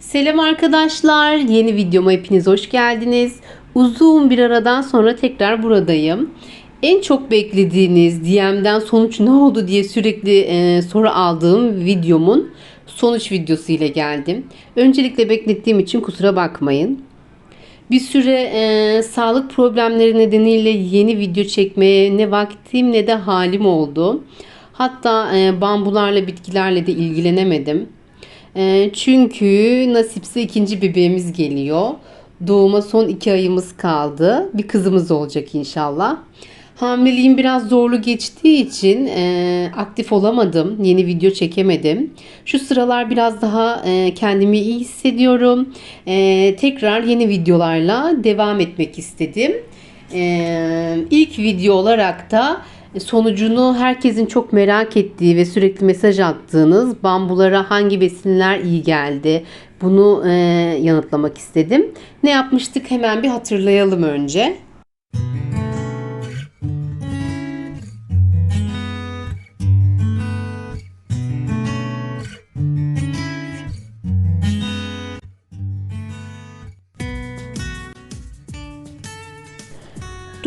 Selam arkadaşlar. Yeni videoma hepiniz hoş geldiniz. Uzun bir aradan sonra tekrar buradayım. En çok beklediğiniz DM'den sonuç ne oldu diye sürekli e, soru aldığım videomun sonuç videosu ile geldim. Öncelikle beklettiğim için kusura bakmayın. Bir süre e, sağlık problemleri nedeniyle yeni video çekmeye ne vaktim ne de halim oldu. Hatta e, bambularla bitkilerle de ilgilenemedim. E, çünkü nasipse ikinci bebeğimiz geliyor. Doğuma son iki ayımız kaldı. Bir kızımız olacak inşallah. Hamileliğim biraz zorlu geçtiği için e, aktif olamadım. Yeni video çekemedim. Şu sıralar biraz daha e, kendimi iyi hissediyorum. E, tekrar yeni videolarla devam etmek istedim. E, ilk video olarak da sonucunu herkesin çok merak ettiği ve sürekli mesaj attığınız bambulara hangi besinler iyi geldi bunu e, yanıtlamak istedim. Ne yapmıştık hemen bir hatırlayalım önce.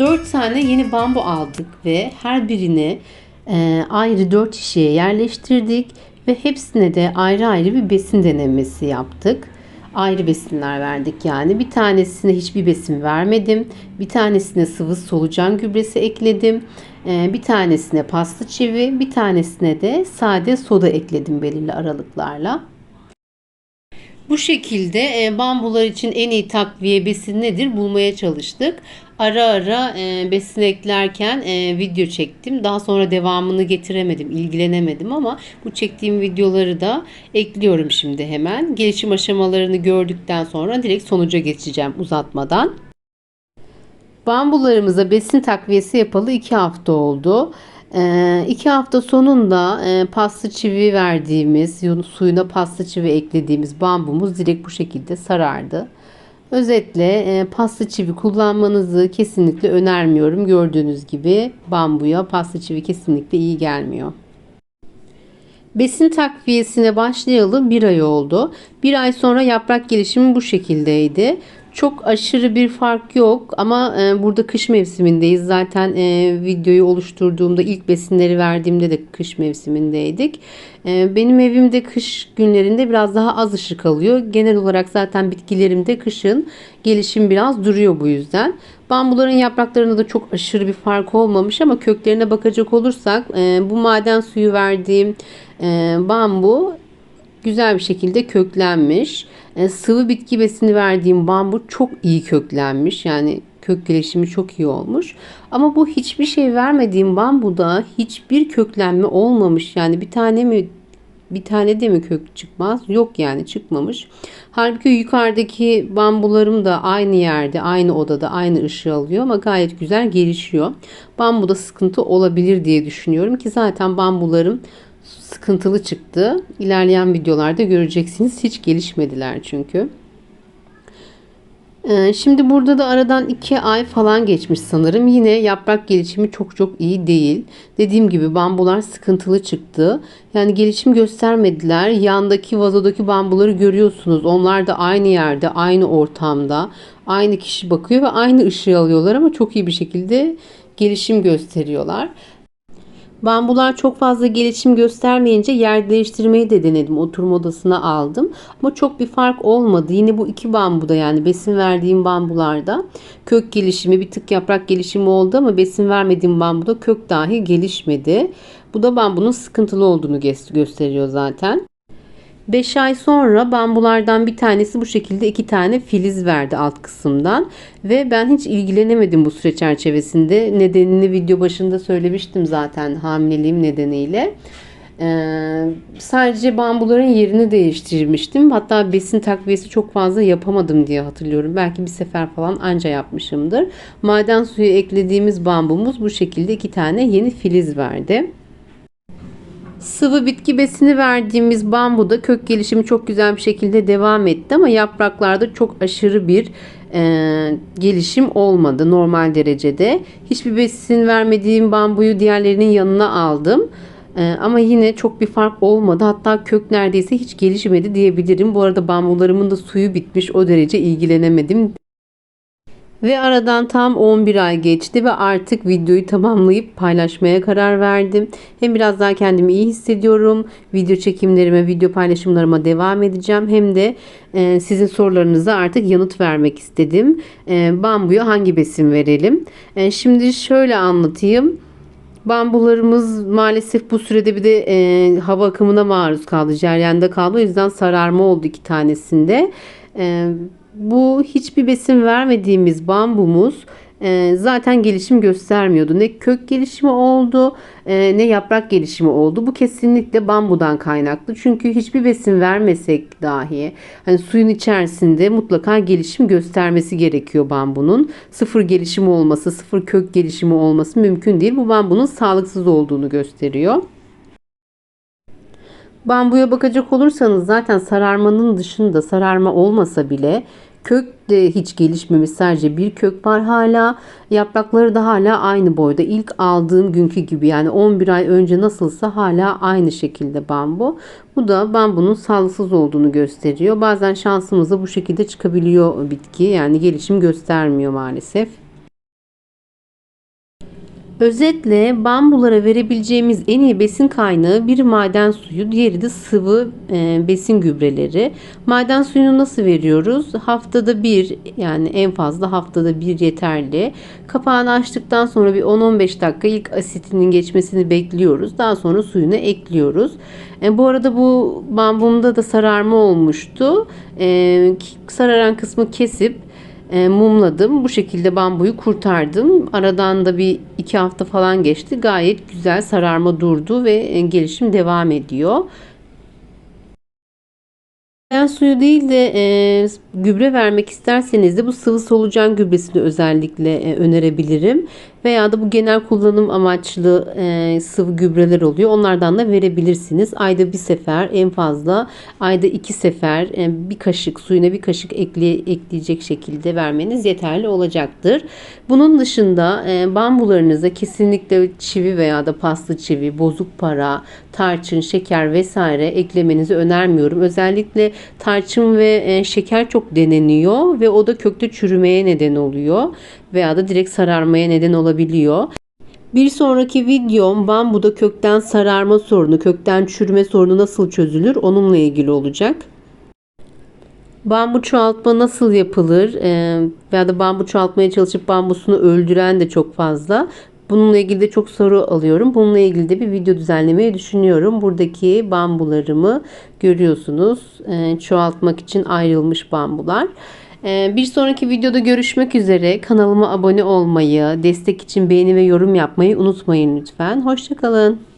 Dört tane yeni bambu aldık ve her birini e, ayrı dört şişeye yerleştirdik ve hepsine de ayrı ayrı bir besin denemesi yaptık. Ayrı besinler verdik yani. Bir tanesine hiçbir besin vermedim. Bir tanesine sıvı solucan gübresi ekledim. E, bir tanesine pasta çivi, bir tanesine de sade soda ekledim belirli aralıklarla. Bu şekilde e, bambular için en iyi takviye besin nedir bulmaya çalıştık. Ara ara e, besin eklerken e, video çektim. Daha sonra devamını getiremedim, ilgilenemedim ama bu çektiğim videoları da ekliyorum şimdi hemen. Gelişim aşamalarını gördükten sonra direkt sonuca geçeceğim uzatmadan. Bambularımıza besin takviyesi yapalı 2 hafta oldu. 2 hafta sonunda e, pasta çivi verdiğimiz, suyuna pasta çivi eklediğimiz bambumuz direkt bu şekilde sarardı. Özetle e, pasta çivi kullanmanızı kesinlikle önermiyorum. Gördüğünüz gibi bambuya pasta çivi kesinlikle iyi gelmiyor. Besin takviyesine başlayalı bir ay oldu. Bir ay sonra yaprak gelişimi bu şekildeydi. Çok aşırı bir fark yok ama e, burada kış mevsimindeyiz. Zaten e, videoyu oluşturduğumda ilk besinleri verdiğimde de kış mevsimindeydik. E, benim evimde kış günlerinde biraz daha az ışık alıyor. Genel olarak zaten bitkilerimde kışın gelişim biraz duruyor bu yüzden. Bambuların yapraklarında da çok aşırı bir fark olmamış ama köklerine bakacak olursak e, bu maden suyu verdiğim e, bambu güzel bir şekilde köklenmiş. E, sıvı bitki besini verdiğim bambu çok iyi köklenmiş. Yani kök gelişimi çok iyi olmuş. Ama bu hiçbir şey vermediğim bambuda hiçbir köklenme olmamış. Yani bir tane mi bir tane de mi kök çıkmaz? Yok yani çıkmamış. Halbuki yukarıdaki bambularım da aynı yerde, aynı odada, aynı ışığı alıyor ama gayet güzel gelişiyor. Bambuda sıkıntı olabilir diye düşünüyorum ki zaten bambularım sıkıntılı çıktı. İlerleyen videolarda göreceksiniz. Hiç gelişmediler çünkü. Ee, şimdi burada da aradan 2 ay falan geçmiş sanırım. Yine yaprak gelişimi çok çok iyi değil. Dediğim gibi bambular sıkıntılı çıktı. Yani gelişim göstermediler. Yandaki vazodaki bambuları görüyorsunuz. Onlar da aynı yerde, aynı ortamda, aynı kişi bakıyor ve aynı ışığı alıyorlar ama çok iyi bir şekilde gelişim gösteriyorlar. Bambular çok fazla gelişim göstermeyince yer değiştirmeyi de denedim. Oturma odasına aldım. Ama çok bir fark olmadı. Yine bu iki bambuda yani besin verdiğim bambularda kök gelişimi bir tık yaprak gelişimi oldu ama besin vermediğim bambuda kök dahi gelişmedi. Bu da bambunun sıkıntılı olduğunu gösteriyor zaten. 5 ay sonra bambulardan bir tanesi bu şekilde iki tane filiz verdi alt kısımdan. Ve ben hiç ilgilenemedim bu süre çerçevesinde. Nedenini video başında söylemiştim zaten hamileliğim nedeniyle. Ee, sadece bambuların yerini değiştirmiştim. Hatta besin takviyesi çok fazla yapamadım diye hatırlıyorum. Belki bir sefer falan anca yapmışımdır. Maden suyu eklediğimiz bambumuz bu şekilde iki tane yeni filiz verdi. Sıvı bitki besini verdiğimiz bambuda kök gelişimi çok güzel bir şekilde devam etti ama yapraklarda çok aşırı bir e, gelişim olmadı normal derecede. Hiçbir besin vermediğim bambuyu diğerlerinin yanına aldım. Ee, ama yine çok bir fark olmadı. Hatta kök neredeyse hiç gelişmedi diyebilirim. Bu arada bambularımın da suyu bitmiş. O derece ilgilenemedim. Ve aradan tam 11 ay geçti ve artık videoyu tamamlayıp paylaşmaya karar verdim. Hem biraz daha kendimi iyi hissediyorum. Video çekimlerime, video paylaşımlarıma devam edeceğim. Hem de e, sizin sorularınıza artık yanıt vermek istedim. E, bambuya hangi besin verelim? E, şimdi şöyle anlatayım. Bambularımız maalesef bu sürede bir de e, hava akımına maruz kaldı. Ceryanda kaldı. O yüzden sararma oldu iki tanesinde. E, bu hiçbir besin vermediğimiz bambumuz e, zaten gelişim göstermiyordu. Ne kök gelişimi oldu e, ne yaprak gelişimi oldu. Bu kesinlikle bambudan kaynaklı. Çünkü hiçbir besin vermesek dahi hani suyun içerisinde mutlaka gelişim göstermesi gerekiyor bambunun. Sıfır gelişimi olması, sıfır kök gelişimi olması mümkün değil. Bu bambunun sağlıksız olduğunu gösteriyor. Bambuya bakacak olursanız zaten sararmanın dışında sararma olmasa bile kök de hiç gelişmemiş. Sadece bir kök var hala. Yaprakları da hala aynı boyda. İlk aldığım günkü gibi yani 11 ay önce nasılsa hala aynı şekilde bambu. Bu da bambunun sağlıksız olduğunu gösteriyor. Bazen şansımıza bu şekilde çıkabiliyor bitki. Yani gelişim göstermiyor maalesef. Özetle bambulara verebileceğimiz en iyi besin kaynağı bir maden suyu, diğeri de sıvı e, besin gübreleri. Maden suyunu nasıl veriyoruz? Haftada bir yani en fazla haftada bir yeterli. Kapağını açtıktan sonra bir 10-15 dakika ilk asitinin geçmesini bekliyoruz. Daha sonra suyunu ekliyoruz. E, bu arada bu bambumda da sararma olmuştu. E, sararan kısmı kesip e, mumladım. Bu şekilde bambuyu kurtardım. Aradan da bir iki hafta falan geçti. Gayet güzel sararma durdu ve e, gelişim devam ediyor. Maden suyu değil de e, gübre vermek isterseniz de bu sıvı solucan gübresini özellikle e, önerebilirim. Veya da bu genel kullanım amaçlı e, sıvı gübreler oluyor. Onlardan da verebilirsiniz. Ayda bir sefer en fazla ayda iki sefer e, bir kaşık suyuna bir kaşık ekle, ekleyecek şekilde vermeniz yeterli olacaktır. Bunun dışında e, bambularınıza kesinlikle çivi veya da paslı çivi, bozuk para, tarçın, şeker vesaire eklemenizi önermiyorum. Özellikle tarçın ve e, şeker çok deneniyor ve o da kökte çürümeye neden oluyor veya da direkt sararmaya neden olabiliyor. Bir sonraki videom bambuda kökten sararma sorunu, kökten çürüme sorunu nasıl çözülür onunla ilgili olacak. Bambu çoğaltma nasıl yapılır ee, veya da bambu çoğaltmaya çalışıp bambusunu öldüren de çok fazla. Bununla ilgili de çok soru alıyorum. Bununla ilgili de bir video düzenlemeyi düşünüyorum. Buradaki bambularımı görüyorsunuz. Ee, çoğaltmak için ayrılmış bambular. Ee, bir sonraki videoda görüşmek üzere. Kanalıma abone olmayı, destek için beğeni ve yorum yapmayı unutmayın lütfen. Hoşçakalın.